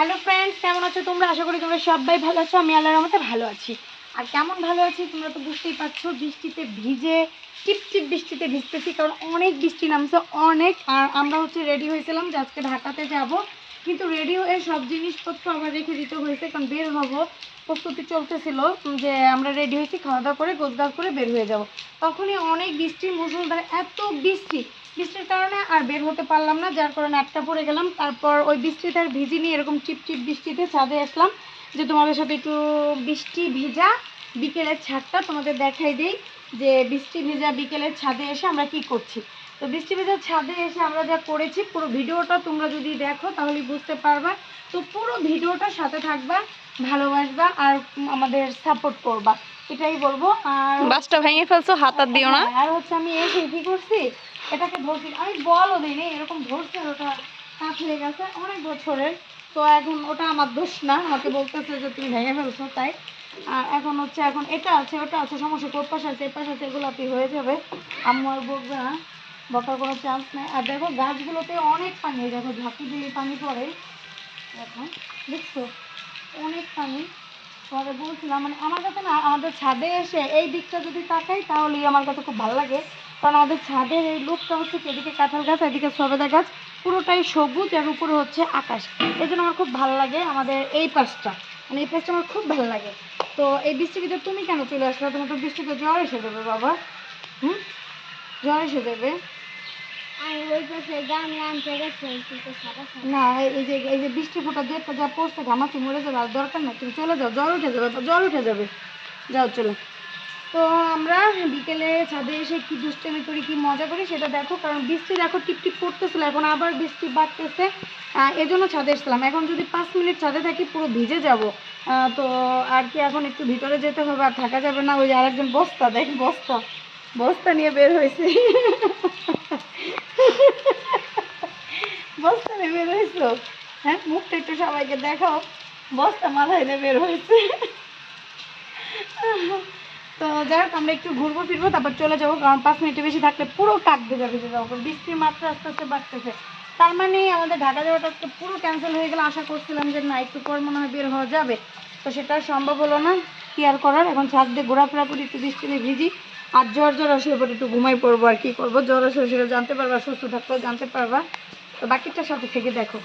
Hello friends কেমন আছো তোমরা? আশা করি তোমরা সবাই ভালো আছো। আমি আল্লাহর রহমতে ভালো আছি। আর কেমন ভালো আছি তোমরা তো বুঝতেই পারছ, বৃষ্টিতে ভিজে, টিপ টিপ বৃষ্টিতে ভিজতেছি, কারণ অনেক বৃষ্টি নামছে, অনেক। আর আমরা হচ্ছে রেডি হয়েছিলাম যে আজকে ঢাকাতে যাব। কিন্তু রেডি হয়ে সব জিনিসপত্র আবার রেখে দিতে হয়েছে, কারণ বের হব। প্রস্তুতি চলতেছিল যে আমরা রেডি হয়েছি খাওয়া দাওয়া করে, গোছগাছ করে বের হয়ে যাব। তখনই অনেক বৃষ্টি মুসুলধারে এত বৃষ্টি। বৃষ্টির কারণে আর বের হতে পারলাম না, যার কারণে একটা পড়ে গেলাম। তারপর ওই বৃষ্টিতে আর ভিজিনি এরকম চিপ চিপ বৃষ্টিতে ছাদে আসলাম যে তোমাদের সাথে একটু বৃষ্টি ভিজা বিকেলের ছাদটা তোমাদের দেখাই দিই যে বৃষ্টি ভিজা বিকেলের ছাদে এসে আমরা কি করছি। তো বৃষ্টি ভেজা ছাদে এসে আমরা যা করেছি, পুরো ভিডিওটা তোমরা যদি দেখো তাহলে বুঝতে পারবা। তো পুরো ভিডিওটা সাথে থাকবা, ভালোবাসবা আর আমাদের সাপোর্ট করবা। এটাই বলব। আর বাসটা ভেঙে ফেলছো হাত আর দিও না। আর হচ্ছে আমি এসে কি করছি এটাকে ধরছি। আমি বলও দিইনি এরকম ধরছে ওটা কাজ হয়ে গেছে অনেক বছরের। তো এখন ওটা আমার দোষ না আমাকে বলতেছে যে তুমি ভেঙে ফেলছো তাই। আর এখন হচ্ছে এখন এটা আছে ওটা আছে সমস্যা তোর পাশে আছে এর পাশে আছে এগুলো আপনি হয়ে যাবে। আম্মু আর বকবে না বকার কোনো চান্স নেই। আর দেখো গাছগুলোতে অনেক পানি এই দেখো ঝাঁকি দিয়ে পানি পড়ে। দেখো দেখছ? অনেক পানি। তোমাদের বলছিলাম মানে আমার কাছে না, আমাদের ছাদে এসে এই দিকটা যদি তাকাই, তাহলেই আমার কাছে খুব ভালো লাগে। কারণ আমাদের ছাদের এই লুকটা হচ্ছে এদিকে কাঁঠাল গাছ, এদিকে সবেদা গাছ, পুরোটাই সবুজ আর উপরে হচ্ছে আকাশ। এই জন্য আমার খুব ভালো লাগে আমাদের এই পাশটা। মানে এই পাশটা আমার খুব ভালো লাগে। তো এই বৃষ্টির ভিতরে তুমি কেন চলে আসলে? তোমার তো বৃষ্টিতে জ্বর এসে দেবে বাবা। হুম? জ্বর এসে দেবে না, এই- যে, এই যে বৃষ্টি ফোটা দিয়ে যা পড়ছে ঘামাচি মরে যাবে, আর দরকার না তুমি চলে যাও, জ্বর উঠে যাবে জ্বর উঠে যাবে। যাও, চলো। তো আমরা বিকেলে ছাদে এসে কি দুষ্টামি করি, কি মজা করি, সেটা দেখো, কারণ বৃষ্টি দেখো টিপ টিপ পড়তেছিল এখন আবার বৃষ্টি বাড়তেছে। এজন্য ছাদে এসেছিলাম। এখন যদি পাঁচ মিনিট ছাদে থাকি, পুরো ভিজে যাব। তো আর কি এখন একটু ভিতরে যেতে হবে, আর থাকা যাবে না, ওই আরেকজন বস্তা, দেখ, বস্তা। বস্তা নিয়ে বের হয়েছে। বস্তা নিয়ে বের হয়েছো? হ্যাঁ মুখটা একটু সবাইকে দেখাও। বস্তা মাথায় নিয়ে বের হয়েছে। তো যাই হোক, আমরা একটু ঘুরবো ফিরবো, তারপর চলে যাব, কারণ পাঁচ মিনিটে বেশি থাকলে পুরো কাক ভেজা ভেজে যাব। বৃষ্টির মাত্রা আস্তে আস্তে বাড়তেছে। তার মানে আমাদের ঢাকা যাওয়াটা আজকে পুরো ক্যান্সেল হয়ে গেলে। আশা করছিলাম যে না, একটু পর মনে হয় বের হওয়া যাবে। তো সেটা সম্ভব হলো না। কি আর করার? এখন ছাদ দিয়ে ঘোরাফেরা করি, একটু বৃষ্টিতে ভিজি। আর জ্বর জ্বর আসলে পরে একটু ঘুমাই পড়ব আর কি করব। জ্বর আসলে সেটা জানতে পারবা, সুস্থ থাকতে জানতে পারবা। তো বাকিটার সাথে থেকে দেখো।